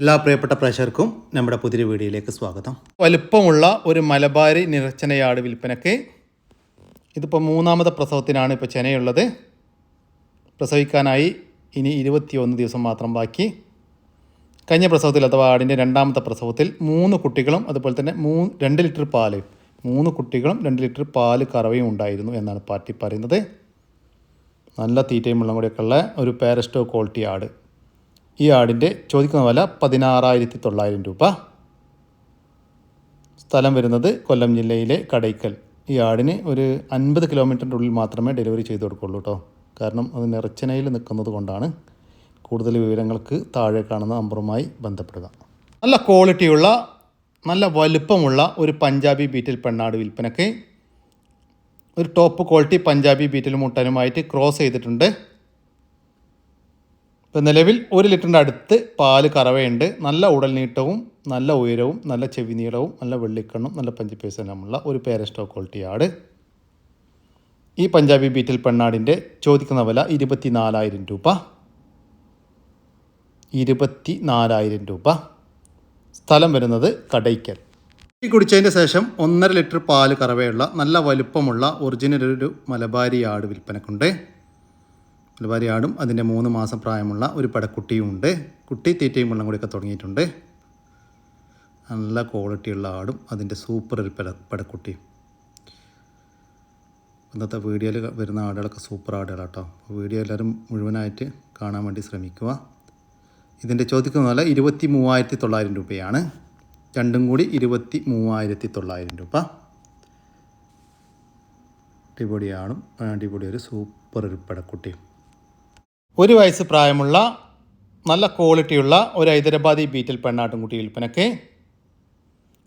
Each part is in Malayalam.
എല്ലാ പ്രിയപ്പെട്ട പ്രേക്ഷകർക്കും നമ്മുടെ പുതിയ വീഡിയോയിലേക്ക് സ്വാഗതം. വലുപ്പമുള്ള ഒരു മലബാരി നിറച്ചനയാട് വിൽപ്പനയ്ക്ക് ഇതിപ്പോൾ മൂന്നാമത്തെ പ്രസവത്തിനാണ് ഇപ്പോൾ ചെനയുള്ളത്. പ്രസവിക്കാനായി ഇനി ഇരുപത്തിയൊന്ന് ദിവസം മാത്രം ബാക്കി. കഴിഞ്ഞ പ്രസവത്തിൽ അഥവാ ആടിന്റെ രണ്ടാമത്തെ പ്രസവത്തിൽ മൂന്ന് കുട്ടികളും അതുപോലെ തന്നെ മൂന്ന് രണ്ട് ലിറ്റർ പാൽ മൂന്ന് കുട്ടികളും രണ്ട് ലിറ്റർ പാൽ കറവയും ഉണ്ടായിരുന്നു എന്നാണ് പാർട്ടി പറയുന്നത്. നല്ല തീറ്റയും വെള്ളം കൂടിയൊക്കെ ഉള്ള ഒരു പാരസ്റ്റോ ക്വാളിറ്റി ആട്. ഈ ആടിന്റെ ചോദിക്കുന്ന വില പതിനാറായിരത്തി തൊള്ളായിരം രൂപ. സ്ഥലം വരുന്നത് കൊല്ലം ജില്ലയിലെ കടയ്ക്കൽ. ഈ ആടിന് ഒരു അൻപത് കിലോമീറ്ററിന്റെ ഉള്ളിൽ മാത്രമേ ഡെലിവറി ചെയ്ത് കൊടുക്കുള്ളൂ കേട്ടോ. കാരണം അത് നിറച്ചനയിൽ നിൽക്കുന്നത് കൊണ്ടാണ്. കൂടുതൽ വിവരങ്ങൾക്ക് താഴെ കാണുന്ന നമ്പറുമായി ബന്ധപ്പെടുക. നല്ല ക്വാളിറ്റിയുള്ള നല്ല വലുപ്പമുള്ള ഒരു പഞ്ചാബി ബീറ്റിൽ പെണ്ണാട് വിൽപ്പനയ്ക്ക് ഒരു ടോപ്പ് ക്വാളിറ്റി പഞ്ചാബി ബീറ്റിൽ മുട്ടനുമായിട്ട് ക്രോസ് ചെയ്തിട്ടുണ്ട്. ഇപ്പം നിലവിൽ ഒരു ലിറ്ററിന്റെ അടുത്ത് പാൽ കറവയുണ്ട്. നല്ല ഉടൽ നീട്ടവും നല്ല ഉയരവും നല്ല ചെവി നീളവും നല്ല വെള്ളിക്കണ്ണും നല്ല പഞ്ചപേസനമുള്ള ഒരു പേരസ്റ്റോ ക്വാളിറ്റി ആട് ഈ പഞ്ചാബി ബീറ്റിൽ പെണ്ണാടിന്റെ ചോദിക്കുന്ന വില ഇരുപത്തി നാലായിരം രൂപ. ഇരുപത്തി നാലായിരം രൂപ. സ്ഥലം വരുന്നത് കടയ്ക്കൽ. ഈ കുടിച്ചതിന്റെ ശേഷം ഒന്നര ലിറ്റർ പാൽ കറവയുള്ള നല്ല വലുപ്പമുള്ള ഒറിജിനൽ ഒരു മലബാരി ആട് വിൽപ്പനക്കുണ്ട്. മലബാരി ആടും അതിന്റെ മൂന്ന് മാസം പ്രായമുള്ള ഒരു പടക്കുട്ടിയും ഉണ്ട് കുട്ടി തീറ്റയും വെള്ളം കൂടിയൊക്കെ തുടങ്ങിയിട്ടുണ്ട്. നല്ല ക്വാളിറ്റിയുള്ള ആടും. അതിന്റെ സൂപ്പർ ഒരു പട പടക്കുട്ടിയും ഇന്നത്തെ വീഡിയോയിൽ വരുന്ന ആടുകളൊക്കെ സൂപ്പർ ആടുകളാട്ടോ. വീഡിയോ എല്ലാവരും മുഴുവനായിട്ട് കാണാൻ വേണ്ടി ശ്രമിക്കുക. ഇതിന്റെ ചോദിക്കുന്ന പോലെ ഇരുപത്തി മൂവായിരത്തി തൊള്ളായിരം രൂപയാണ്. രണ്ടും കൂടി ഇരുപത്തി മൂവായിരത്തി തൊള്ളായിരം രൂപ അടിപൊളിയാണ് അടിപൊളി ഒരു സൂപ്പർ ഒരു പടക്കുട്ടിയും ഒരു വയസ്സ് പ്രായമുള്ള നല്ല ക്വാളിറ്റിയുള്ള ഒരു ഹൈദരാബാദി ബീറ്റിൽ പെണ്ണാട്ടുംകുട്ടി വിൽപ്പനയ്ക്ക്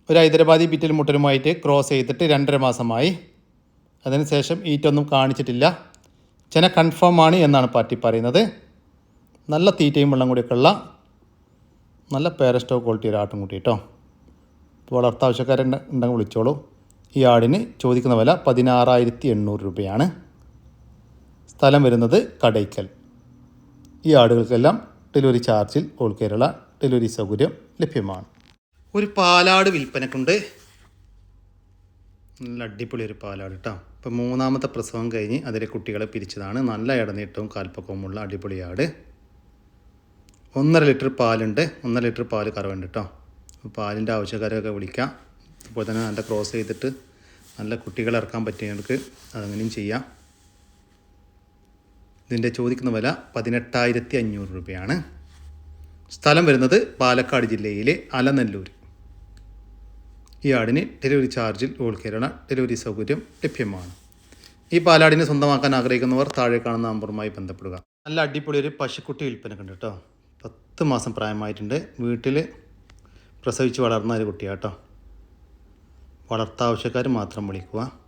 ഒരു ഹൈദരാബാദി ബീറ്റിൽ മുട്ടനുമായിട്ട് ക്രോസ് ചെയ്തിട്ട് രണ്ടര മാസമായി. അതിനുശേഷം ഈറ്റൊന്നും കാണിച്ചിട്ടില്ല. ചെന കൺഫേം ആണ് എന്നാണ് പാർട്ടി പറയുന്നത്. നല്ല തീറ്റയും വെള്ളം കൂടിയൊക്കെയുള്ള നല്ല പേരസ്റ്റോ ക്വാളിറ്റി ഒരു ആട്ടുംകുട്ടി കേട്ടോ വളർത്താവശ്യക്കാരുണ്ട് ഉണ്ടെങ്കിൽ വിളിച്ചോളൂ. ഈ ആടിന് ചോദിക്കുന്ന വില പതിനാറായിരത്തി എണ്ണൂറ് രൂപയാണ്. സ്ഥലം വരുന്നത് കടയ്ക്കൽ. ഈ ആടുകൾക്കെല്ലാം ഡെലിവറി ചാർജിൽ ഓൾ കേരള ഡെലിവറി സൗകര്യം ലഭ്യമാണ്. ഒരു പാലാട് വിൽപ്പനക്കുണ്ട്. നല്ല അടിപൊളി ഒരു പാലാട് കേട്ടോ ഇപ്പം മൂന്നാമത്തെ പ്രസവം കഴിഞ്ഞ് അതിലെ കുട്ടികളെ പിരിച്ചതാണ്. നല്ല ഇടനീട്ടവും കാൽപ്പക്കവുമുള്ള അടിപൊളി ആട്. ഒന്നര ലിറ്റർ പാലുണ്ട്. ഒന്നര ലിറ്റർ പാൽ കറവുണ്ട് കേട്ടോ പാലിന്റെ ആവശ്യക്കാരൊക്കെ വിളിക്കാം. അതുപോലെ തന്നെ നല്ല ക്രോസ് ചെയ്തിട്ട് നല്ല കുട്ടികളെ ഇറക്കാൻ പറ്റിയവർക്ക് അതങ്ങനെയും ചെയ്യാം. ഇതിന്റെ ചോദിക്കുന്ന വില പതിനെട്ടായിരത്തി അഞ്ഞൂറ് രൂപയാണ്. സ്ഥലം വരുന്നത് പാലക്കാട് ജില്ലയിലെ അലനല്ലൂർ. ഈ ആടിന് ഡെലിവറി ചാർജിൽ ഓൾ കേരള ഡെലിവറി സൗകര്യം ലഭ്യമാണ്. ഈ പാലാടിനെ സ്വന്തമാക്കാൻ ആഗ്രഹിക്കുന്നവർ താഴെ കാണുന്ന നമ്പറുമായി ബന്ധപ്പെടുക. നല്ല അടിപൊളി ഒരു പശുക്കുട്ടി വിൽപ്പന വിൽപ്പനക്കുണ്ട് കേട്ടോ. പത്ത് മാസം പ്രായമായിട്ടുണ്ട്. വീട്ടിൽ പ്രസവിച്ച് വളർന്ന ഒരു കുട്ടിയാട്ടോ കേട്ടോ. വളർത്താവശ്യക്കാർ മാത്രം വിളിക്കുക.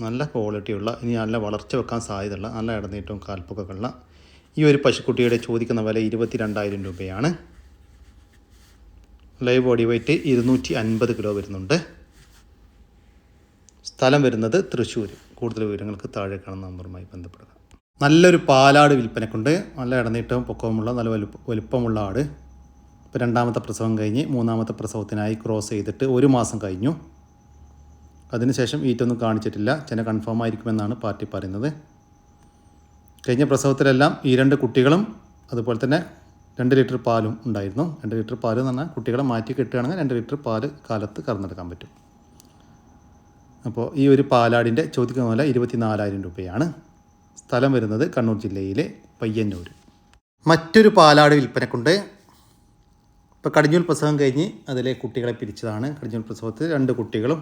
നല്ല ക്വാളിറ്റിയുള്ള ഇനി നല്ല വളർച്ച വെക്കാൻ സാധ്യതയുള്ള നല്ല ഇടനീട്ടവും കാൽപ്പൊക്കെ ഉള്ള ഈ ഒരു പശുക്കുട്ടിയുടെ ചോദിക്കുന്ന വില ഇരുപത്തി രണ്ടായിരം രൂപയാണ്. ലൈവ് ബോഡി വെയ്റ്റ് ഇരുന്നൂറ്റി അൻപത് കിലോ വരുന്നുണ്ട്. സ്ഥലം വരുന്നത് തൃശ്ശൂർ കൂടുതൽ വിവരങ്ങൾക്ക് താഴെ കാണുന്ന നമ്പറുമായി ബന്ധപ്പെടുക. നല്ലൊരു പാലാട് വിൽപ്പനക്കുണ്ട്. നല്ല ഇടനീട്ടവും പൊക്കവുമുള്ള നല്ല വലുപ്പ വലുപ്പമുള്ള ആട്. ഇപ്പോൾ രണ്ടാമത്തെ പ്രസവം കഴിഞ്ഞ് മൂന്നാമത്തെ പ്രസവത്തിനായി ക്രോസ് ചെയ്തിട്ട് ഒരു മാസം കഴിഞ്ഞു. അതിനുശേഷം ഈറ്റൊന്നും കാണിച്ചിട്ടില്ല. ചെന കൺഫേം ആയിരിക്കുമെന്നാണ് പാർട്ടി പറയുന്നത്. കഴിഞ്ഞ പ്രസവത്തിലെല്ലാം ഈ രണ്ട് കുട്ടികളും അതുപോലെ തന്നെ രണ്ട് ലിറ്റർ പാലും ഉണ്ടായിരുന്നു. രണ്ട് ലിറ്റർ പാൽ എന്ന് പറഞ്ഞാൽ കുട്ടികളെ മാറ്റി കിട്ടുകയാണെങ്കിൽ രണ്ട് ലിറ്റർ പാൽ കാലത്ത് കറന്നെടുക്കാൻ പറ്റും. അപ്പോൾ ഈ ഒരു പാലാടിന്റെ ചോദിക്കുന്ന പോലെ ഇരുപത്തി നാലായിരം രൂപയാണ്. സ്ഥലം വരുന്നത് കണ്ണൂർ ജില്ലയിലെ പയ്യന്നൂർ. മറ്റൊരു പാലാട് വിൽപ്പനക്കുണ്ട്. ഇപ്പോൾ കടിഞ്ഞൂൽ പ്രസവം കഴിഞ്ഞ് അതിലെ കുട്ടികളെ പിരിച്ചതാണ്. കടിഞ്ഞൂൽ പ്രസവത്തിൽ രണ്ട് കുട്ടികളും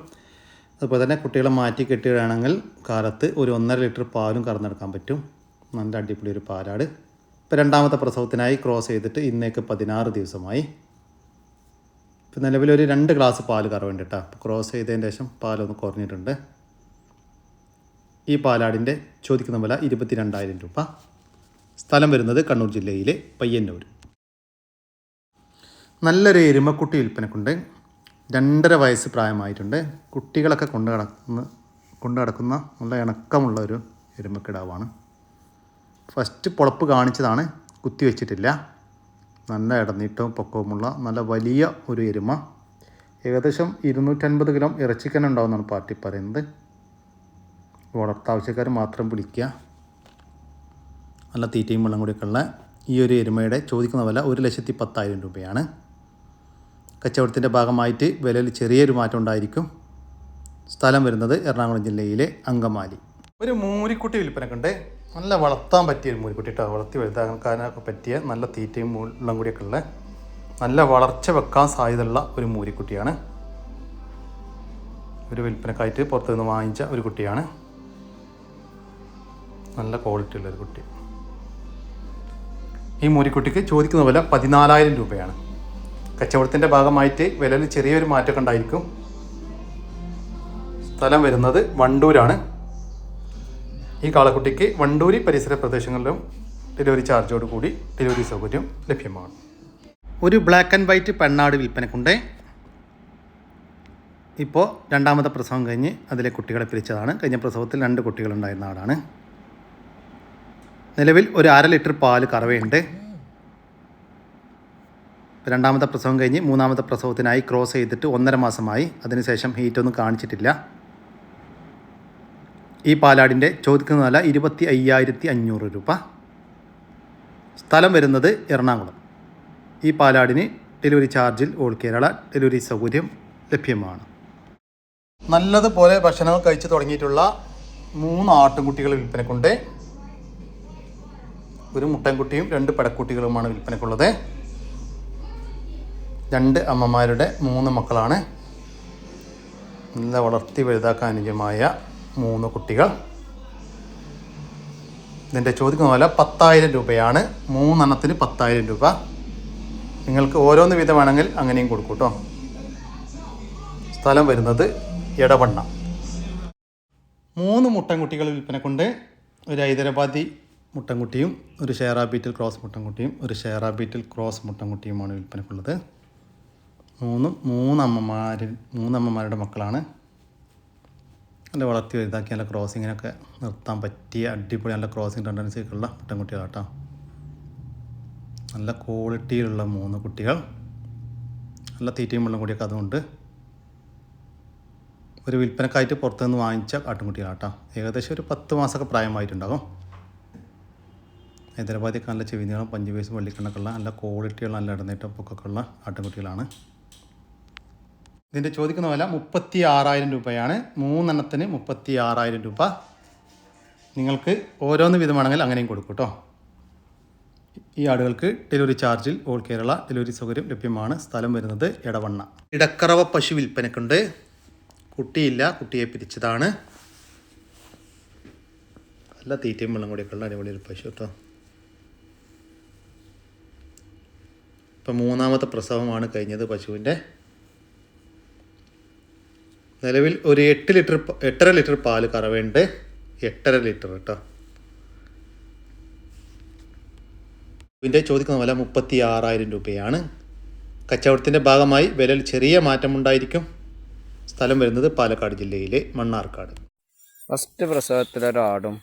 അതുപോലെ തന്നെ കുട്ടികളെ മാറ്റി കെട്ടിയിടുകയാണെങ്കിൽ കാലത്ത് ഒരു ഒന്നര ലിറ്റർ പാലും കറന്നെടുക്കാൻ പറ്റും. നല്ല അടിപൊളി ഒരു പാലാട്. ഇപ്പോൾ രണ്ടാമത്തെ പ്രസവത്തിനായി ക്രോസ് ചെയ്തിട്ട് ഇന്നേക്ക് പതിനാറ് ദിവസമായി. ഇപ്പോൾ നിലവിലൊരു രണ്ട് ഗ്ലാസ് പാൽ കറവുണ്ട് ക്രോസ് ചെയ്തതിന് ശേഷം പാലൊന്ന് കുറഞ്ഞിട്ടുണ്ട്. ഈ പാലാടിന്റെ ചോദിക്കുന്ന വില ഇരുപത്തി രണ്ടായിരം രൂപ. സ്ഥലം വരുന്നത് കണ്ണൂർ ജില്ലയിലെ പയ്യന്നൂർ. നല്ലൊരു എരുമക്കുട്ടി വിൽപ്പനക്കുണ്ട്. രണ്ടര വയസ്സ് പ്രായമായിട്ടുണ്ട്. കുട്ടികളൊക്കെ കൊണ്ടു നടക്കുന്ന കൊണ്ടു നടക്കുന്ന നല്ല ഇണക്കമുള്ള ഒരു എരുമക്കിടാവാണ്. ഫസ്റ്റ് പൊളപ്പ് കാണിച്ചതാണ്. കുത്തി വെച്ചിട്ടില്ല. നല്ല ഇടനീട്ടവും പൊക്കവുമുള്ള നല്ല വലിയ ഒരു എരുമ. ഏകദേശം ഇരുന്നൂറ്റൻപത് കിലോ ഇറച്ചിക്കൻ ഉണ്ടാവുമെന്നാണ് പാർട്ടി പറയുന്നത്. വളർത്താവശ്യക്കാർ മാത്രം വിളിക്കുക. നല്ല തീറ്റയും വെള്ളം കൂടിയൊക്കെ ഉള്ള ഈ ഒരു എരുമയുടെ ചോദിക്കുന്ന വില ഒരു ലക്ഷത്തി പത്തായിരം രൂപയാണ്. കച്ചവടത്തിന്റെ ഭാഗമായിട്ട് വിലയിൽ ചെറിയൊരു മാറ്റം ഉണ്ടായിരിക്കും. സ്ഥലം വരുന്നത് എറണാകുളം ജില്ലയിലെ അങ്കമാലി. ഒരു മൂരിക്കുട്ടി വിൽപ്പനക്കുണ്ട്. നല്ല വളർത്താൻ പറ്റിയ ഒരു മൂരിക്കുട്ടി കേട്ടോ വളർത്തി വലുതാക്കാനൊക്കെ പറ്റിയ നല്ല തീറ്റയും മുള്ളം കൂടിയൊക്കെ ഉള്ള നല്ല വളർച്ച വെക്കാൻ സാധ്യതയുള്ള ഒരു മൂരിക്കുട്ടിയാണ്. ഒരു വിൽപ്പനക്കായിട്ട് പുറത്തു നിന്ന് വാങ്ങിച്ച ഒരു കുട്ടിയാണ്. നല്ല ക്വാളിറ്റി ഉള്ള ഒരു കുട്ടി. ഈ മൂരിക്കുട്ടിക്ക് ചോദിക്കുന്ന വില പതിനാലായിരം രൂപയാണ്. കച്ചവടത്തിന്റെ ഭാഗമായിട്ട് വിലയിൽ ചെറിയൊരു മാറ്റമൊക്കെ ഉണ്ടായിരിക്കും. സ്ഥലം വരുന്നത് വണ്ടൂരാണ്. ഈ കാളക്കുട്ടിക്ക് വണ്ടൂരി പരിസര പ്രദേശങ്ങളിലും ഡെലിവറി ചാർജോട് കൂടി ഡെലിവറി സൗകര്യം ലഭ്യമാണ്. ഒരു ബ്ലാക്ക് ആൻഡ് വൈറ്റ് പെണ്ണാട് വിൽപ്പനക്കുണ്ട്. ഇപ്പോൾ രണ്ടാമത്തെ പ്രസവം കഴിഞ്ഞ് അതിലെ കുട്ടികളെ പിരിച്ചതാണ്. കഴിഞ്ഞ പ്രസവത്തിൽ രണ്ട് കുട്ടികളുണ്ടായിരുന്ന ആടാണ് നിലവിൽ ഒരു അര ലിറ്റർ പാൽ കറവയുണ്ട്. രണ്ടാമത്തെ പ്രസവം കഴിഞ്ഞ് മൂന്നാമത്തെ പ്രസവത്തിനായി ക്രോസ് ചെയ്തിട്ട് ഒന്നര മാസമായി. അതിനുശേഷം ഹീറ്റൊന്നും കാണിച്ചിട്ടില്ല. ഈ പാലാടിന്റെ ചോദിക്കുന്ന വില ഇരുപത്തി അയ്യായിരത്തി അഞ്ഞൂറ് രൂപ. സ്ഥലം വരുന്നത് എറണാകുളം. ഈ പാലാടിന് ഡെലിവറി ചാർജിൽ ഓൾ കേരള ഡെലിവറി സൗകര്യം ലഭ്യമാണ്. നല്ലതുപോലെ ഭക്ഷണങ്ങൾ കഴിച്ചു തുടങ്ങിയിട്ടുള്ള മൂന്ന് ആട്ടുംകുട്ടികൾ വിൽപ്പനക്കുണ്ട്. ഒരു മുട്ടൻകുട്ടിയും രണ്ട് പടക്കുട്ടികളുമാണ് വിൽപ്പനക്കുള്ളത്. രണ്ട് അമ്മമാരുടെ മൂന്ന് മക്കളാണ്. നല്ല വളർത്തി വലുതാക്കാൻ അനുയോജ്യമായ മൂന്ന് കുട്ടികൾ. ഇതിന്റെ ചോദിക്കുന്ന പോലെ പത്തായിരം രൂപയാണ്. മൂന്നെണ്ണത്തിന് പത്തായിരം രൂപ. നിങ്ങൾക്ക് ഓരോന്ന് വേണമെങ്കിൽ അങ്ങനെയും കൊടുക്കും കേട്ടോ സ്ഥലം വരുന്നത് എടവണ്ണ. മൂന്ന് മുട്ടൻകുട്ടികൾ വിൽപ്പന കൊണ്ട് ഒരു ഹൈദരാബാദി മുട്ടൻകുട്ടിയും ഒരു ഷെയറാ ബീറ്റിൽ ക്രോസ് മുട്ടൻകുട്ടിയും ഒരു ഷെയറാ ബീറ്റിൽ ക്രോസ് മുട്ടൻകുട്ടിയുമാണ് വിൽപ്പനക്കുള്ളത്. മൂന്നും മൂന്നമ്മമാർ മൂന്നമ്മമാരുടെ മക്കളാണ്. നല്ല വളർത്തി വലുതാക്കി നല്ല ക്രോസിങ്ങിനൊക്കെ നിർത്താൻ പറ്റിയ അടിപൊളി നല്ല ക്രോസിങ് ടെൻഡൻസി ഉള്ള കുട്ടൻകുട്ടികളാട്ടോ നല്ല ക്വാളിറ്റിയിലുള്ള മൂന്ന് കുട്ടികൾ. നല്ല തീറ്റയും വെള്ളം കൂടിയൊക്കെ അതുകൊണ്ട് ഒരു വിൽപ്പനക്കായിട്ട് പുറത്തുനിന്ന് വാങ്ങിച്ച ആട്ടുംകുട്ടികളാട്ടോ. ഏകദേശം ഒരു പത്ത് മാസമൊക്കെ പ്രായമായിട്ടുണ്ടാകും. ഹൈദരാബാദിൽ നല്ല ചെവിനീളം പഞ്ച് പൈസ വെള്ളിക്കണ്ണൊക്കെ നല്ല ക്വാളിറ്റിയുള്ള നല്ല ഇടനേറ്റം പൊക്കൊക്കെ ഉള്ള ആട്ടുംകുട്ടികളാണ്. ഇതിന്റെ ചോദിക്കുന്ന വില മുപ്പത്തി ആറായിരം രൂപയാണ്. മൂന്നെണ്ണത്തിന് മുപ്പത്തി ആറായിരം രൂപ. നിങ്ങൾക്ക് ഓരോന്ന് വിധമാണെങ്കിൽ അങ്ങനെയും കൊടുക്കും കേട്ടോ ഈ ആടുകൾക്ക് ഡെലിവറി ചാർജിൽ ഓൾ കേരള ഡെലിവറി സൗകര്യം ലഭ്യമാണ്. സ്ഥലം വരുന്നത് ഇടവണ്ണ ഇടക്കറവ പശു വിൽപ്പനക്കുണ്ട്. കുട്ടിയില്ല കുട്ടിയെ പിരിച്ചതാണ്. നല്ല തീറ്റയും വെള്ളം കൂടിയൊക്കെ ഉള്ള അടിപൊളി ഒരു പശു കേട്ടോ ഇപ്പം മൂന്നാമത്തെ പ്രസവമാണ് കഴിഞ്ഞത് പശുവിന്റെ നിലവിൽ ഒരു എട്ട് ലിറ്റർ എട്ടര ലിറ്റർ പാൽ കറവേണ്ട് എട്ടര ലിറ്റർ കേട്ടോ ഇതിന്റെ ചോദിക്കുന്ന വില മുപ്പത്തി ആറായിരം രൂപയാണ്. കച്ചവടത്തിന്റെ ഭാഗമായി വിലയിൽ ചെറിയ മാറ്റമുണ്ടായിരിക്കും. സ്ഥലം വരുന്നത് പാലക്കാട് ജില്ലയിലെ മണ്ണാർക്കാട്. ഫസ്റ്റ് പ്രസവത്തിലൊരാടും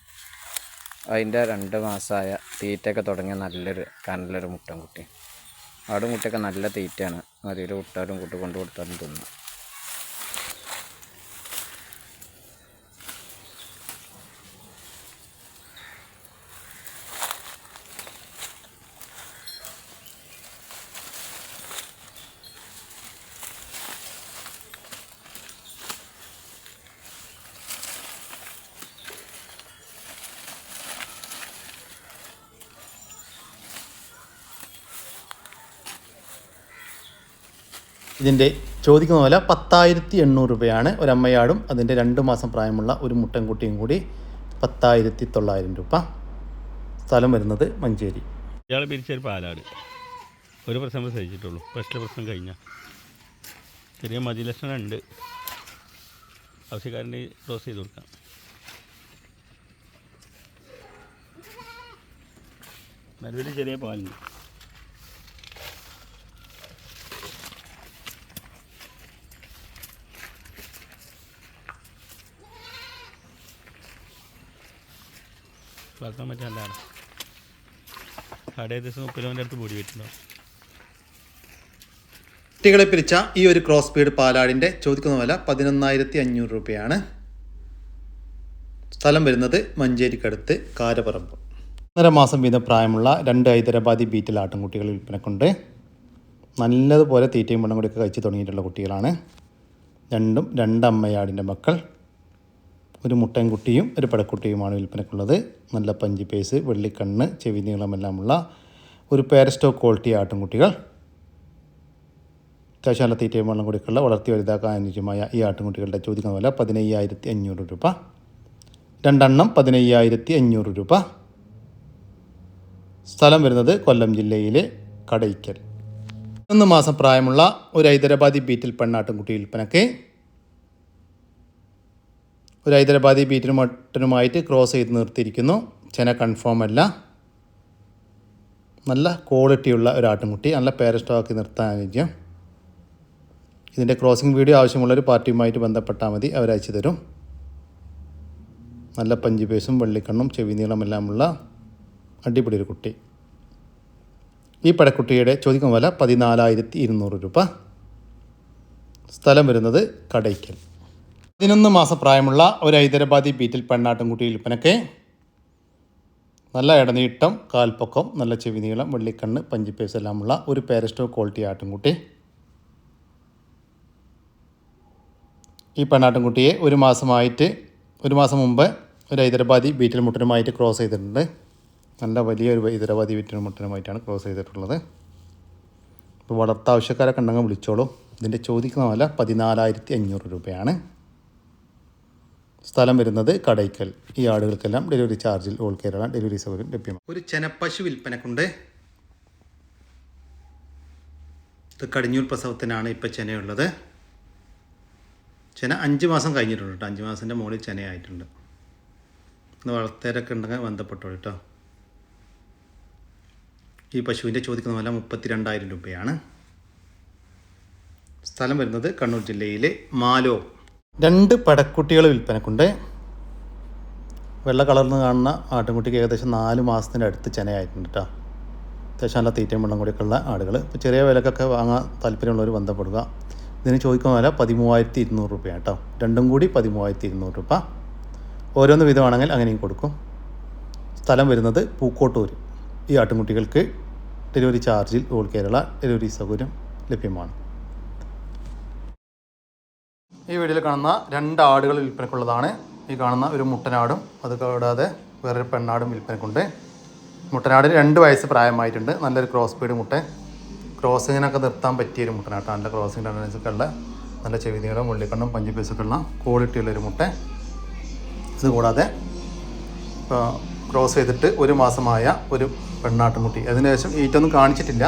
അതിന്റെ രണ്ട് മാസമായ തീറ്റയൊക്കെ തുടങ്ങിയ നല്ലൊരു കനലൊരു മുട്ടൻകുട്ടി. ആടും കുട്ടിയൊക്കെ നല്ല തീറ്റയാണ്. അതിൽ വിട്ടാലും കൂട്ടി കൊണ്ടു കൊടുത്താലും തിന്നും. ഇതിന്റെ ചോദിക്കുന്ന വില പത്തായിരത്തി എണ്ണൂറ് രൂപയാണ്. ഒരമ്മയാടും അതിന്റെ രണ്ട് മാസം പ്രായമുള്ള ഒരു മുട്ടൻകുട്ടിയും കൂടി പത്തായിരത്തി തൊള്ളായിരം രൂപ. സ്ഥലം വരുന്നത് മഞ്ചേരി. ഇയാൾ പിരിച്ചൊരു പാലാണ് ഒരു പ്രശ്നം സഹിച്ചിട്ടുള്ളൂ. ഫസ്റ്റ് പ്രശ്നം കഴിഞ്ഞ. ചെറിയ മതി ലക്ഷണം ഉണ്ട്. ആവശ്യക്കാരന്റെ ക്ലോസ് ചെയ്ത് കൊടുക്കാം. നിലവിൽ ചെറിയ പാലുണ്ട്. വളർത്താൻ പറ്റിയ നല്ലതാണ്. ഏകദേശം മുപ്പത് രൂപന്റെ അടുത്ത് പൊടി വെച്ചിട്ടുണ്ടാവും. കുട്ടികളെ പിരിച്ച ഈ ഒരു ക്രോസ് ബീഡ് പാലാടിന്റെ ചോദിക്കുന്ന വില പതിനൊന്നായിരത്തി അഞ്ഞൂറ് രൂപയാണ്. സ്ഥലം വരുന്നത് മഞ്ചേരിക്കടുത്ത് കാരപ്പറമ്പ് ഒന്നര മാസം വീതം പ്രായമുള്ള രണ്ട് ഹൈദരാബാദി ബീറ്റിൽ ആട്ടിൻകുട്ടികൾ വിൽപ്പനക്കുണ്ട്. നല്ലതുപോലെ തീറ്റയും വെള്ളം കൂടിയൊക്കെ കഴിച്ച് തുടങ്ങിയിട്ടുള്ള കുട്ടികളാണ്. രണ്ടും രണ്ടമ്മയാടിന്റെ മക്കൾ. ഒരു മുട്ടൻ കുട്ടിയും ഒരു പടക്കുട്ടിയുമാണ് വിൽപ്പനക്കുള്ളത് നല്ല പഞ്ചി പേസ് വെള്ളിക്കണ്ണ് ചെവി നീളമെല്ലാമുള്ള ഒരു പാരസ്റ്റോ ക്വാളിറ്റി ആട്ടിൻകുട്ടികൾ അത്യാവശ്യം നല്ല തീറ്റയും വെള്ളം കൂടിയൊക്കെയുള്ള വളർത്തി വലുതാക്കാൻ അനുയോജ്യമായ ഈ ആട്ടിൻകുട്ടികളുടെ ചോദിക്കുന്ന വില പതിനയ്യായിരത്തി അഞ്ഞൂറ് രൂപ. രണ്ടെണ്ണം പതിനയ്യായിരത്തി അഞ്ഞൂറ് രൂപ. സ്ഥലം വരുന്നത് കൊല്ലം ജില്ലയിലെ കടയ്ക്കൽ. ഒന്ന് മാസം പ്രായമുള്ള ഒരു ഹൈദരാബാദി ബീറ്റിൽ പെണ്ണാട്ടിൻകുട്ടി വിൽപ്പനക്ക് ഒരു ഹൈദരാബാദി ബീറ്റിനും മട്ടനുമായിട്ട് ക്രോസ് ചെയ്ത് നിർത്തിയിരിക്കുന്നു. ചെന കൺഫേം അല്ല. നല്ല ക്വാളിറ്റിയുള്ള ഒരു ആട്ടുമുട്ടി. നല്ല പേരസ്റ്റോക്കി നിർത്താൻ അനുയോജ്യം ഇതിന്റെ ക്രോസിംഗ് വീഡിയോ ആവശ്യമുള്ളൊരു പാർട്ടിയുമായിട്ട് ബന്ധപ്പെട്ടാൽ മതി. അവരയച്ചു തരും. നല്ല പഞ്ചു പേസും വെള്ളിക്കണ്ണും ചെവി നീളമെല്ലാമുള്ള അടിപൊളി ഒരു കുട്ടി. ഈ പടക്കുട്ടിയുടെ ചോദിക്കുന്ന വില പതിനാലായിരത്തി ഇരുന്നൂറ് രൂപ. സ്ഥലം വരുന്നത് കടയ്ക്കൽ. പതിനൊന്ന് മാസം പ്രായമുള്ള ഒരു ഹൈദരാബാദി ബീറ്റിൽ പെണ്ണാട്ടുംകുട്ടി വിൽപ്പനക്ക് നല്ല ഇടനീട്ടം കാൽപ്പൊക്കം നല്ല ചെവി നീളം വെള്ളിക്കണ്ണ് പഞ്ചിപ്പേസ് എല്ലാമുള്ള ഒരു പാരസ്റ്റോ ക്വാളിറ്റി ആട്ടിൻകുട്ടി ഈ പെണ്ണാട്ടുംകുട്ടിയെ ഒരു മാസമായിട്ട് ഒരു മാസം മുമ്പ് ഒരു ഹൈദരാബാദി ബീറ്റിൽ മുട്ടനുമായിട്ട് ക്രോസ് ചെയ്തിട്ടുണ്ട്. നല്ല വലിയൊരു ഹൈദരാബാദി ബീറ്റിൽ മുട്ടനുമായിട്ടാണ് ക്രോസ് ചെയ്തിട്ടുള്ളത്. ഇപ്പോൾ വളർത്താവശ്യക്കാരെ ഉണ്ടെങ്കിൽ വിളിച്ചോളൂ. ഇതിന്റെ ചോദിക്കുന്ന വില പതിനാലായിരത്തി അഞ്ഞൂറ് രൂപയാണ്. സ്ഥലം വരുന്നത് കടയ്ക്കൽ. ഈ ആടുകൾക്കെല്ലാം ഡെലിവറി ചാർജിൽ ഓൾ കേരള ഡെലിവറി സൗകര്യം ലഭ്യമാണ്. ഒരു ചെനപ്പശു വിൽപ്പനക്കുണ്ട്. ഇത് കടിഞ്ഞൂൽ പ്രസവത്തിനാണ് ഇപ്പോൾ ചെനയുള്ളത്. ചെന അഞ്ച് മാസം കഴിഞ്ഞിട്ടുണ്ട് കേട്ടോ അഞ്ച് മാസത്തിന്റെ മുകളിൽ ചെനയായിട്ടുണ്ട്. ഇന്ന് വളർത്തേരൊക്കെ ഉണ്ടെങ്കിൽ ബന്ധപ്പെട്ടോളൂ കേട്ടോ ഈ പശുവിന്റെ ചോദിക്കുന്ന വില മുപ്പത്തി രണ്ടായിരം രൂപയാണ്. സ്ഥലം വരുന്നത് കണ്ണൂർ ജില്ലയിലെ മാലോ രണ്ട് പടക്കുട്ടികൾ വിൽപ്പനക്കുണ്ട്. വെള്ള കളർന്ന് കാണുന്ന ആട്ടിൻകുട്ടിക്ക് ഏകദേശം നാല് മാസത്തിന്റെ അടുത്ത് ചെനയായിട്ടുണ്ട് കേട്ടോ അത്യാവശ്യം നല്ല തീറ്റയും വെള്ളം കൂടിയൊക്കെയുള്ള ആടുകൾ ഇപ്പോൾ ചെറിയ വിലക്കൊക്കെ വാങ്ങാൻ താല്പര്യമുള്ളവർ ബന്ധപ്പെടുക. ഇതിന് ചോദിക്കുന്ന വില പതിമൂവായിരത്തി ഇരുന്നൂറ് രൂപയാണ് കേട്ടോ രണ്ടും കൂടി പതിമൂവായിരത്തി ഇരുന്നൂറ് രൂപ. ഓരോന്ന് വിധമാണെങ്കിൽ അങ്ങനെയും കൊടുക്കും. സ്ഥലം വരുന്നത് പൂക്കോട്ടൂർ ഈ ആട്ടിൻകുട്ടികൾക്ക് ഡെലിവറി ചാർജിൽ ഓൾ കേരള ഡെലിവറി സൗകര്യം ലഭ്യമാണ്. ഈ വീഡിയോയിൽ കാണുന്ന രണ്ട് ആടുകൾ വിൽപ്പനക്കുള്ളതാണ്. ഈ കാണുന്ന ഒരു മുട്ടനാടും അത് കൂടാതെ വേറൊരു പെണ്ണാടും വിൽപ്പനക്കുണ്ട്. മുട്ടനാടിന് രണ്ട് വയസ്സ് പ്രായമായിട്ടുണ്ട്. നല്ലൊരു ക്രോസ് പീഡ് മുട്ട. ക്രോസിങ്ങിനൊക്കെ നിർത്താൻ പറ്റിയൊരു മുട്ടനാട്ടാണ്. നല്ല ക്രോസിങ്ങിന്റെ ഒക്കെ ഉള്ള നല്ല ചെവി നീളം ഉള്ളിക്കണ്ണും പഞ്ച് പീസൊക്കെ ഉള്ള ക്വാളിറ്റി ഉള്ളൊരു മുട്ടൻ ഇത് കൂടാതെ ക്രോസ് ചെയ്തിട്ട് ഒരു മാസമായ ഒരു പെണ്ണാട്ടുമുട്ടി അതിനുശേഷം ഈറ്റൊന്നും കാണിച്ചിട്ടില്ല.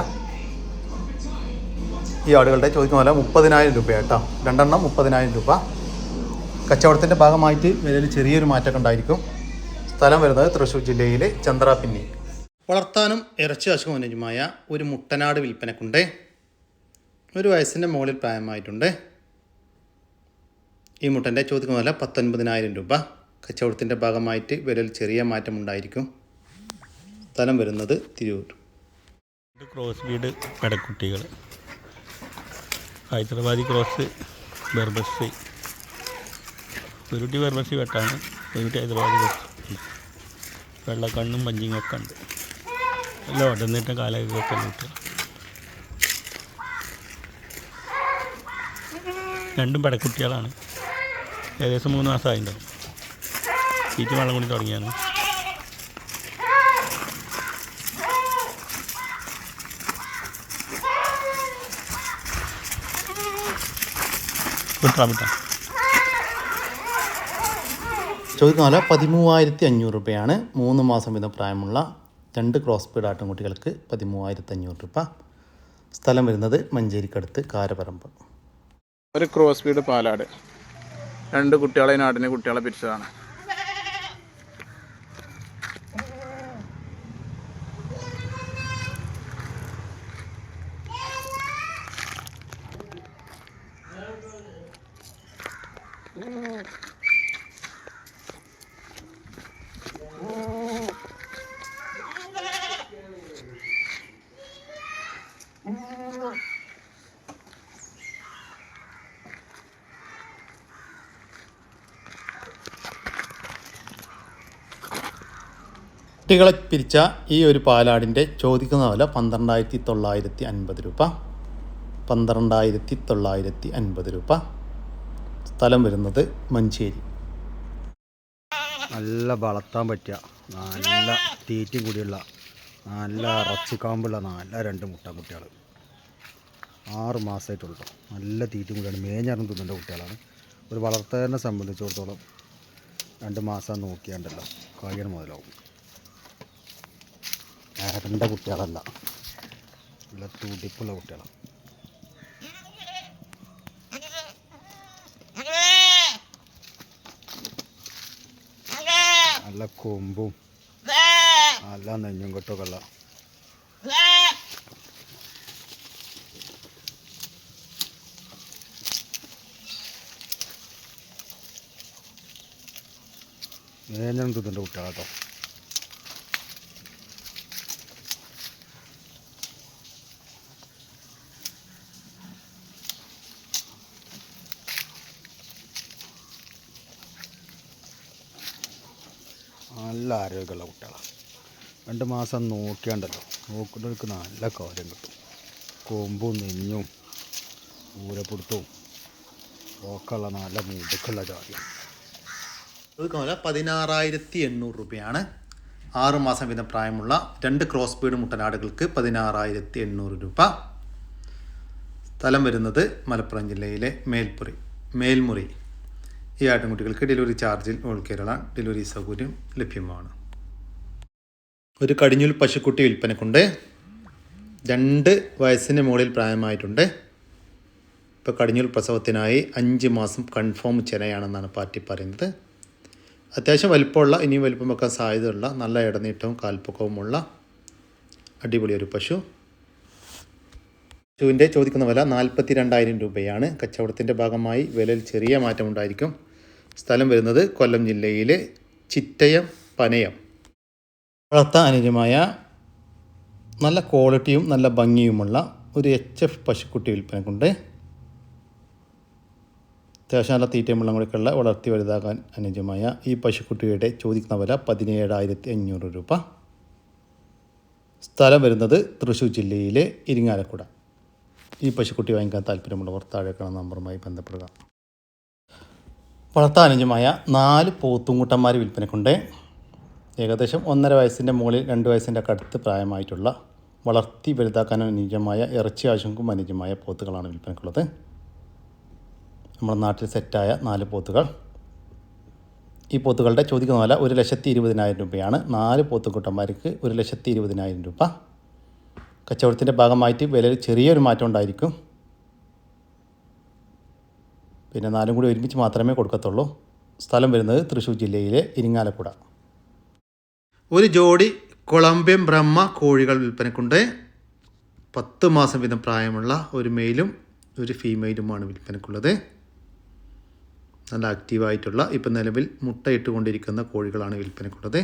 ഈ ആടുകളുടെ ചോദിക്കുന്ന പോലെ മുപ്പതിനായിരം രൂപ കേട്ടോ. രണ്ടെണ്ണം മുപ്പതിനായിരം രൂപ. കച്ചവടത്തിന്റെ ഭാഗമായിട്ട് വിലയിൽ ചെറിയൊരു മാറ്റമൊക്കെ ഉണ്ടായിരിക്കും. സ്ഥലം വരുന്നത് തൃശ്ശൂർ ജില്ലയിലെ ചന്ദ്രാപിന്നി. വളർത്താനും ഇറച്ചി അസുഖമനുജമായ ഒരു മുട്ടനാട് വിൽപ്പനക്കുണ്ട്. ഒരു വയസ്സിന്റെ മുകളിൽ പ്രായമായിട്ടുണ്ട്. ഈ മുട്ടന്റെ ചോദിക്കുന്ന പോലെ പത്തൊൻപതിനായിരം രൂപ. കച്ചവടത്തിന്റെ ഭാഗമായിട്ട് വിലയിൽ ചെറിയ മാറ്റം ഉണ്ടായിരിക്കും. സ്ഥലം വരുന്നത് തിരൂർ. ക്രോസ് ബീഡ് പടക്കുട്ടികൾ ഹൈദരാബാദി ക്രോസ് ബെർബസി ഒരുട്ടി കുട്ടി ബെർബസി വെട്ടാണ്. ഒരുട്ടി ഹൈദരാബാദി ക്രോസ്. വെള്ളക്കണ്ണും പഞ്ചിങ്ങൊക്കെ ഉണ്ട്. അല്ല ഉടന്നിട്ട കാലൊക്കെ കിട്ടുക രണ്ടും പടക്കുട്ടികളാണ്. ഏകദേശം മൂന്ന് മാസമായിട്ടുണ്ടാവും. തീറ്റ വെള്ളം കൂടി തുടങ്ങിയാണ് വിട്ടാ വിട്ടാ ചോദിക്കുന്ന പോലെ പതിമൂവായിരത്തി അഞ്ഞൂറ് രൂപയാണ്. മൂന്ന് മാസം വീതം പ്രായമുള്ള രണ്ട് ക്രോസ് പീഡ് ആട്ടിൻകുട്ടികൾക്ക് പതിമൂവായിരത്തി അഞ്ഞൂറ് രൂപ. സ്ഥലം വരുന്നത് മഞ്ചേരിക്കടുത്ത് കാരപറമ്പ്. ഒരു ക്രോസ് പീഡ് പാലാട്. രണ്ട് കുട്ടികളെ നാടിന് കുട്ടികളെ പിരിച്ചതാണ്. കുട്ടികളെ പിരിച്ച ഈ ഒരു പാലാടിന്റെ ചോദിക്കുന്ന വില പന്ത്രണ്ടായിരത്തി തൊള്ളായിരത്തി അൻപത് രൂപ. പന്ത്രണ്ടായിരത്തി തൊള്ളായിരത്തി അൻപത് രൂപ. സ്ഥലം വരുന്നത് മഞ്ചേരി. നല്ല വളർത്താൻ പറ്റിയ നല്ല തീറ്റയും കൂടിയുള്ള നല്ല ഇറച്ചിക്കാമ്പുള്ള നല്ല രണ്ട് മുട്ടക്കുട്ടികൾ ആറ് മാസമായിട്ടുള്ളൂ. നല്ല തീറ്റും കൂടിയാണ്. മേഞ്ഞറിഞ്ഞ് തിന്നേണ്ട കുട്ടികളാണ്. ഒരു വളർത്തുകാരനെ സംബന്ധിച്ചിടത്തോളം രണ്ട് മാസം നോക്കിയാണ്ടല്ലോ കഴിയണം മുതലാവും. ഏട്ടന്റെ കുട്ടികളല്ല. നല്ല തുടിപ്പുള്ള കുട്ടികളാണ് നല്ല കൊമ്പും നല്ല നെഞ്ഞും കെട്ടൊക്കെ ഉള്ള തിന്നിന്റെ കുട്ടികളാട്ടോ നല്ല ആരോഗ്യമുള്ള കുട്ടികളാണ്. രണ്ട് മാസം നോക്കിയാണ്ടല്ലോ. നോക്കുന്നവർക്ക് നല്ല കാര്യം കിട്ടും. കൊമ്പും നെഞ്ഞും ഊരപ്പിടുത്തവും ഒക്കെ ഉള്ള നല്ല മുടുക്കുള്ള ചോദിക്കുന്ന പതിനാറായിരത്തി എണ്ണൂറ് രൂപയാണ്. ആറ് മാസം വീതം പ്രായമുള്ള രണ്ട് ക്രോസ് ബീഡ് മുട്ടനാടുകൾക്ക് പതിനാറായിരത്തി എണ്ണൂറ് രൂപ. സ്ഥലം വരുന്നത് മലപ്പുറം ജില്ലയിലെ മേൽപ്പുറി മേൽമുറി. ഈ ആട്ടിൻകുട്ടികൾക്ക് ഡെലിവറി ചാർജിൽ ഓൾ കേരള ഡെലിവറി സൗകര്യം ലഭ്യമാണ്. ഒരു കടിഞ്ഞൂൽ പശുക്കുട്ടി വിൽപ്പനക്കുണ്ട്. രണ്ട് വയസ്സിന് മുകളിൽ പ്രായമായിട്ടുണ്ട്. ഇപ്പോൾ കടിഞ്ഞൂൽ പ്രസവത്തിനായി അഞ്ച് മാസം കൺഫേം ചെനയാണെന്നാണ് പാർട്ടി പറയുന്നത്. അത്യാവശ്യം വലിപ്പമുള്ള ഇനിയും വലിപ്പം വെക്കാൻ സാധ്യതയുള്ള നല്ല ഇടനീട്ടവും കാൽപ്പൊക്കവുമുള്ള അടിപൊളി ഒരു പശു. പശുവിന്റെ ചോദിക്കുന്ന വില നാൽപ്പത്തി രണ്ടായിരം രൂപയാണ്. കച്ചവടത്തിന്റെ ഭാഗമായി വിലയിൽ ചെറിയ മാറ്റമുണ്ടായിരിക്കും. സ്ഥലം വരുന്നത് കൊല്ലം ജില്ലയിലെ ചിറ്റയം പനയം. വളർത്താൻ അനുജമായ നല്ല ക്വാളിറ്റിയും നല്ല ഭംഗിയുമുള്ള ഒരു എച്ച് എഫ് പശുക്കുട്ടി വിൽപ്പനക്കുണ്ട്. അത്യാവശ്യം നല്ല തീറ്റയും വെള്ളം കൂടിയൊക്കെയുള്ള വളർത്തി വലുതാകാൻ അനുജമായ ഈ പശുക്കുട്ടിയുടെ ചോദിക്കുന്ന വില പതിനേഴായിരത്തി അഞ്ഞൂറ് രൂപ. സ്ഥലം വരുന്നത് തൃശ്ശൂർ ജില്ലയിലെ ഇരിങ്ങാലക്കുട. ഈ പശുക്കുട്ടി വാങ്ങിക്കാൻ താല്പര്യമുള്ളവർ താഴെ കാണുന്ന നമ്പറുമായി ബന്ധപ്പെടുക. വളർത്താൻ അനുയോജ്യമായ നാല് പോത്തുംകൂട്ടന്മാർ വിൽപ്പനക്കുണ്ട്. ഏകദേശം ഒന്നര വയസ്സിന്റെ മുകളിൽ രണ്ട് വയസ്സിന്റെ ഒക്കെ അടുത്ത് പ്രായമായിട്ടുള്ള വളർത്തി വലുതാക്കാൻ അനുയോജ്യമായ ഇറച്ചി ആവശ്യങ്ങൾക്കും അനുയോജ്യമായ പോത്തുകളാണ് വിൽപ്പനക്കുള്ളത് നമ്മുടെ നാട്ടിൽ സെറ്റായ നാല് പോത്തുകൾ. ഈ പോത്തുകളുടെ ചോദിക്കുന്ന വില ഒരു ലക്ഷത്തി ഇരുപതിനായിരം രൂപയാണ്. നാല് പോത്തുകുട്ടന്മാർക്ക് ഒരു ലക്ഷത്തി ഇരുപതിനായിരം രൂപ. കച്ചവടത്തിന്റെ ഭാഗമായിട്ട് വിലയിൽ ചെറിയൊരു മാറ്റം ഉണ്ടായിരിക്കും. പിന്നെ നാലും കൂടി ഒരുമിച്ച് മാത്രമേ കൊടുക്കത്തുള്ളൂ. സ്ഥലം വരുന്നത് തൃശ്ശൂർ ജില്ലയിലെ ഇരിങ്ങാലക്കുട. ഒരു ജോഡി കൊളംബിയൻ ബ്രഹ്മ കോഴികൾ വിൽപ്പനക്കുണ്ട്. പത്ത് മാസം വീതം പ്രായമുള്ള ഒരു മെയിലും ഒരു ഫീമെയിലുമാണ് വിൽപ്പനക്കുള്ളത്. നല്ല ആക്റ്റീവായിട്ടുള്ള ഇപ്പം നിലവിൽ മുട്ടയിട്ടുകൊണ്ടിരിക്കുന്ന കോഴികളാണ് വിൽപ്പനക്കുള്ളത്.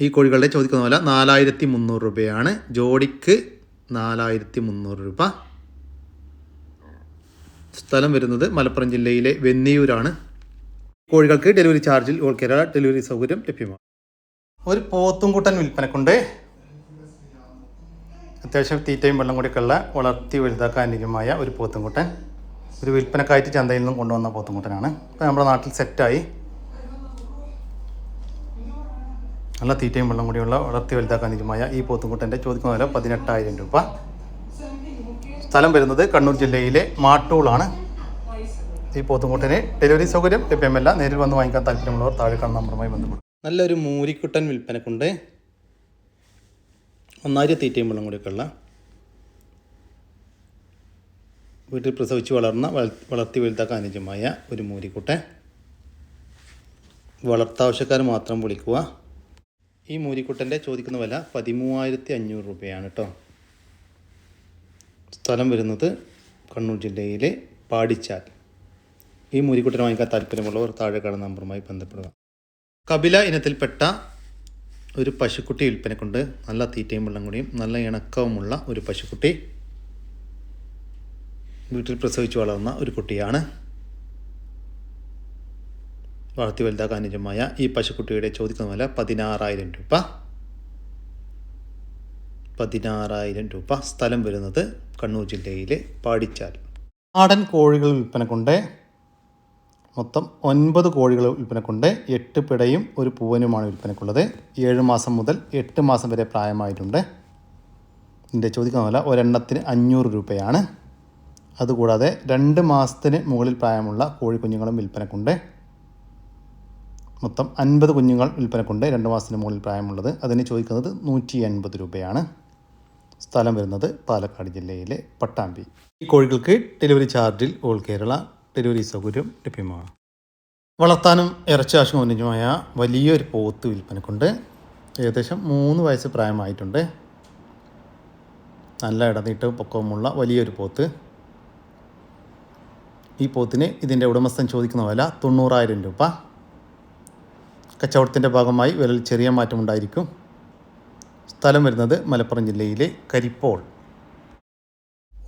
ഈ കോഴികളുടെ ചോദിക്കുന്ന പോലെ നാലായിരത്തി മുന്നൂറ് രൂപയാണ്. ജോഡിക്ക് നാലായിരത്തി മുന്നൂറ് രൂപ. സ്ഥലം വരുന്നത് മലപ്പുറം ജില്ലയിലെ വെന്നിയൂരാണ്. കോഴികൾക്ക് ഡെലിവറി ചാർജിൽ ഓൾ കേരള ഡെലിവറി സൗകര്യം ലഭ്യമാണ്. ഒരു പോത്തുംകൂട്ടൻ വിൽപ്പനക്കുണ്ട്. അത്യാവശ്യം തീറ്റയും വെള്ളം കൂടിയൊക്കെയുള്ള വളർത്തി വലുതാക്കാൻ അനുയോജ്യമായ ഒരു പോത്തുംകൂട്ടൻ ഒരു വിൽപ്പനക്കായിട്ട് ചന്തയിൽ നിന്നും കൊണ്ടുവന്ന പോത്തുംകൂട്ടനാണ് ഇപ്പോൾ നമ്മുടെ നാട്ടിൽ സെറ്റായി നല്ല തീറ്റയും വെള്ളം കൂടിയുള്ള വളർത്തി വലുതാക്കാൻ അനുയോജ്യമായ ഈ പോത്തുംകുട്ടന്റെ ചോദിക്കുന്ന വില പതിനെട്ടായിരം രൂപ. സ്ഥലം വരുന്നത് കണ്ണൂർ ജില്ലയിലെ മാട്ടൂളാണ്. ഈ പോത്തുംകുട്ടന് ഡെലിവറി സൗകര്യം ലഭ്യമല്ല. നേരിൽ വന്ന് വാങ്ങിക്കാൻ താല്പര്യമുള്ളവർ താഴെ കാണുന്ന നമ്പറുമായി ബന്ധപ്പെടും നല്ലൊരു മൂരിക്കുട്ടൻ വിൽപ്പനക്കുണ്ട്. ഒന്നായിരം തീറ്റയും വെള്ളം കൂടിയൊക്കെയുള്ള. വീട്ടിൽ പ്രസവിച്ച് വളർന്ന വള- വളർത്തി വലുതാക്കാൻ അനുജമായ ഒരു മൂരിക്കുട്ടൻ. വളർത്താവശ്യക്കാർ മാത്രം വിളിക്കുക. ഈ മൂരിക്കുട്ടന്റെ ചോദിക്കുന്ന വില പതിമൂവായിരത്തി അഞ്ഞൂറ് രൂപയാണ് കേട്ടോ. സ്ഥലം വരുന്നത് കണ്ണൂർ ജില്ലയിലെ പാടിച്ചാൽ. ഈ മൂരിക്കുട്ടനെ വാങ്ങിക്കാൻ താല്പര്യമുള്ളവർ താഴെ കാണുന്ന നമ്പറുമായി ബന്ധപ്പെടുക. കപില ഇനത്തിൽപ്പെട്ട ഒരു പശുക്കുട്ടി വിൽപ്പനക്കുണ്ട്. നല്ല തീറ്റയും വെള്ളം കൂടിയും നല്ല ഇണക്കവുമുള്ള ഒരു പശുക്കുട്ടി. വീട്ടിൽ പ്രസവിച്ച് വളർന്ന ഒരു കുട്ടിയാണ്. വളർത്തി വലുതാകാനുജമായ ഈ പശുക്കുട്ടിയുടെ ചോദിക്കുന്ന വില പതിനാറായിരം രൂപ. പതിനാറായിരം രൂപ സ്ഥലം വരുന്നത് കണ്ണൂർ ജില്ലയിലെ പാടിച്ചാൽ. നാടൻ കോഴികൾ വിൽപ്പന കൊണ്ട് മൊത്തം ഒൻപത് കോഴികൾ വിൽപ്പനക്കുണ്ട് എട്ട് പിടയും ഒരു പൂവനുമാണ് വിൽപ്പനക്കുള്ളത് ഏഴ് മാസം മുതൽ എട്ട് മാസം വരെ പ്രായമായിട്ടുണ്ട്. ഇതിന്റെ ചോദിക്കുന്ന പോലെ ഒരെണ്ണത്തിന് അഞ്ഞൂറ് രൂപയാണ്. അതുകൂടാതെ രണ്ട് മാസത്തിന് മുകളിൽ പ്രായമുള്ള കോഴിക്കുഞ്ഞുങ്ങളും വിൽപ്പനക്കുണ്ട് മൊത്തം അൻപത് കുഞ്ഞുങ്ങൾ വിൽപ്പനക്കുണ്ട് രണ്ട് മാസത്തിന് മുകളിൽ പ്രായമുള്ളത്. അതിന് ചോദിക്കുന്നത് നൂറ്റി എൺപത് രൂപയാണ്. സ്ഥലം വരുന്നത് പാലക്കാട് ജില്ലയിലെ പട്ടാമ്പി. ഈ കോഴികൾക്ക് ഡെലിവറി ചാർജിൽ ഓൾ കേരള ഡെലിവറി സൗകര്യം ലഭ്യമാണ്. വളർത്താനും ഇറച്ചി ആവശ്യം അനുജമായ വലിയൊരു പോത്ത് വിൽപ്പനക്കുണ്ട്. ഏകദേശം മൂന്ന് വയസ്സ് പ്രായമായിട്ടുണ്ട്. നല്ല ഇടനീട്ടവും പൊക്കവുമുള്ള വലിയൊരു പോത്ത്. ഈ പോത്തിന് ഇതിന്റെ ഉടമസ്ഥൻ ചോദിക്കുന്ന വില തൊണ്ണൂറായിരം രൂപ. കച്ചവടത്തിന്റെ ഭാഗമായി വിലയിൽ ചെറിയ മാറ്റമുണ്ടായിരിക്കും. സ്ഥലം വരുന്നത് മലപ്പുറം ജില്ലയിലെ കരിപ്പോൾ.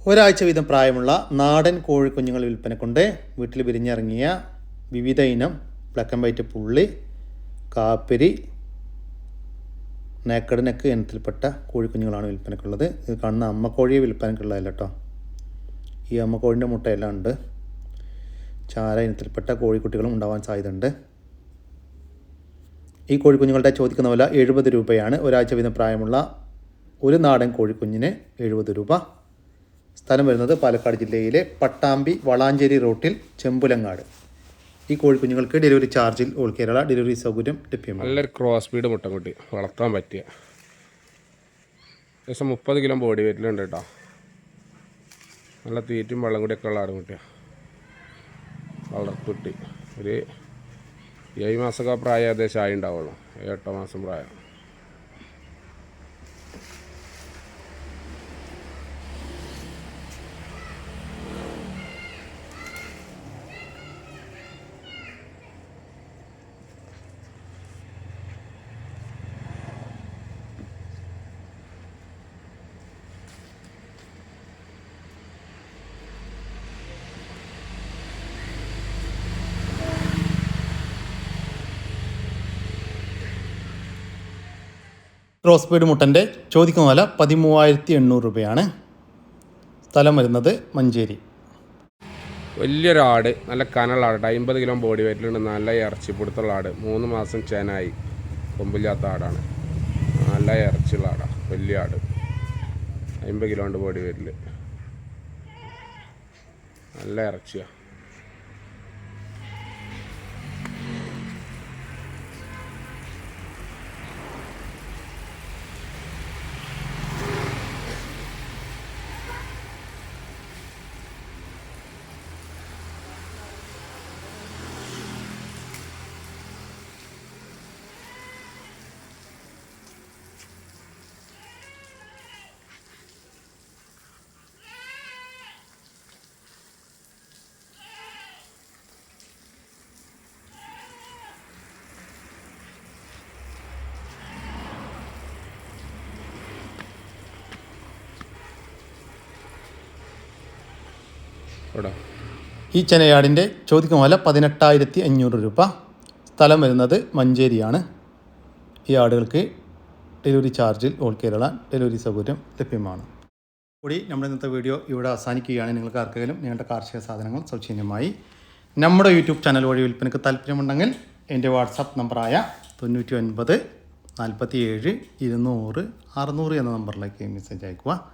ഒരാഴ്ച വീതം പ്രായമുള്ള നാടൻ കോഴിക്കുഞ്ഞുങ്ങൾ വിൽപ്പനക്കൊണ്ട് വീട്ടിൽ വിരിഞ്ഞിറങ്ങിയ വിവിധ ഇനം ബ്ലാക്ക് ആൻഡ് വൈറ്റ് പുള്ളി കാപ്പിരി നേക്കഡ് നെക്ക് ഇനത്തിൽപ്പെട്ട കോഴിക്കുഞ്ഞുങ്ങളാണ് വിൽപ്പനക്കുള്ളത്. ഇത് കാണുന്ന അമ്മക്കോഴിയെ വിൽപ്പനക്കുള്ളതല്ല കേട്ടോ. ഈ അമ്മക്കോഴിന്റെ മുട്ടയെല്ലാം ഉണ്ട്. ചാര ഇനത്തിൽപ്പെട്ട കോഴിക്കുട്ടികളും ഉണ്ടാവാൻ സാധ്യതയുണ്ട്. ഈ കോഴിക്കുഞ്ഞുങ്ങളുടെ ചോദിക്കുന്ന വില എഴുപത് രൂപയാണ്. ഒരാഴ്ച വീതം പ്രായമുള്ള ഒരു നാടൻ കോഴിക്കുഞ്ഞിന് എഴുപത് രൂപ. സ്ഥലം വരുന്നത് പാലക്കാട് ജില്ലയിലെ പട്ടാമ്പി വളാഞ്ചേരി റോട്ടിൽ ചെമ്പുലങ്ങാട്. ഈ കോഴിക്കുഞ്ഞുങ്ങൾക്ക് ഡെലിവറി ചാർജിൽ ഓൾ കേരള ഡെലിവറി സൗകര്യം ലഭ്യമാണ്. നല്ലൊരു ക്രോസ് ബീഡ് മുട്ടൻകുട്ടി വളർത്താൻ പറ്റിയ. ഏകദേശം മുപ്പത് കിലോ ബോഡി വെയിറ്റിലുണ്ട് കേട്ടോ. നല്ല തീറ്റും വെള്ളം കൂടിയൊക്കെ ഉള്ള ആടുകുട്ടിയാണ് വളർത്തുട്ടി. ഒരു ഏഴ് മാസമൊക്കെ പ്രായം ഏകദേശം ആയി ഉണ്ടാവുള്ളൂ ഏഴ് എട്ടോ മാസം പ്രായം. ബീഡ് മുട്ടന്റെ ചോദിക്കുന്ന വില പതിമൂവായിരത്തി എണ്ണൂറ് രൂപയാണ്. സ്ഥലം വരുന്നത് മഞ്ചേരി. വലിയൊരു ആട് നല്ല കനുള്ള ആട്. അമ്പത് കിലോ ബോഡി വെയിറ്റിലുണ്ട് നല്ല ഇറച്ചി പിടുത്തുള്ള ആട്. മൂന്ന് മാസം ചേനായി. കൊമ്പില്ലാത്ത ആടാണ്. നല്ല ഇറച്ചിയുള്ള ആടാണ് വലിയ ആട്. അമ്പത് കിലോ ഉണ്ട് ബോഡി വെയിറ്റിൽ. നല്ല ഇറച്ചിയാണ് ഈ ചെനയാടിന്റെ ചോദിക്കും വില പതിനെട്ടായിരത്തി അഞ്ഞൂറ് രൂപ. സ്ഥലം വരുന്നത് മഞ്ചേരിയാണ്. ഈ ആടുകൾക്ക് ഡെലിവറി ചാർജിൽ ഓൾ കേരള ഡെലിവറി സൗകര്യം ലഭ്യമാണ്. കൂടി നമ്മുടെ ഇന്നത്തെ വീഡിയോ ഇവിടെ അവസാനിക്കുകയാണ്. നിങ്ങൾക്ക് ആർക്കെങ്കിലും നിങ്ങളുടെ കാർഷിക സാധനങ്ങൾ സൗജന്യമായി നമ്മുടെ യൂട്യൂബ് ചാനൽ വഴി വിൽപ്പനയ്ക്ക് താല്പര്യമുണ്ടെങ്കിൽ എന്റെ വാട്സാപ്പ് നമ്പറായ തൊണ്ണൂറ്റി ഒൻപത് നാൽപ്പത്തി ഏഴ് ഇരുന്നൂറ് അറുന്നൂറ് എന്ന നമ്പറിലേക്ക് മെസ്സേജ് അയക്കുക